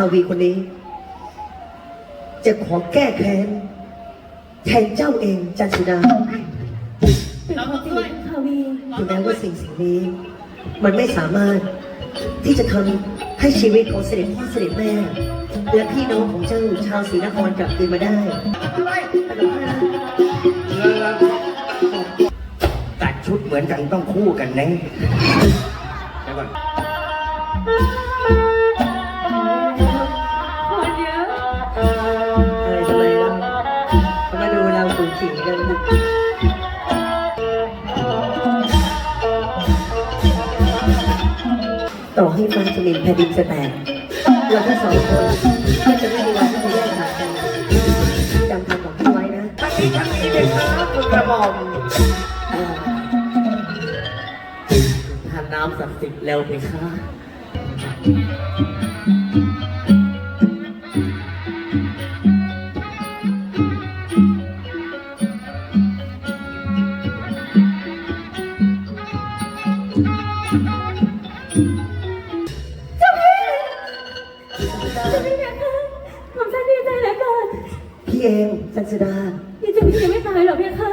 าวีคนนี้ จะขอแก้แค้นแทนเจ้าเองจันสุดาเป็นความจริงของคาวีถึงแม้ว่าสิ่งสิ่งนี้ มันไม่สามารถที่จะทำให้ชีวิตของเสด็จพ่อเสด็จแม่ และพี่น้องของเจ้าชาวศรีนครกลับคืนมาได้ไปกับข้าตัดชุดเหมือนกันต้องคู่กันแน่เดี๋ยวก่อนคน ไมดูเราสูงขิงกันต่อให้ฟันสนิมแผ่นดินจะแตกเราทั้งสองคนก็จะไม่มีวันที่จะแยกทางกันจำคำของพี่ไว้นะทั้งนี้ทั้งนี้เลยครับคุณกระหม่อมเอ่อทานน้ำศักดิ์สิทธิ์แล้วไหมคะ จะไม่นะคะผมฉันดีใจเหลือเกินพี่เองจันสุดาดีใจพี่ยังไม่ตายหรอกพี่คะ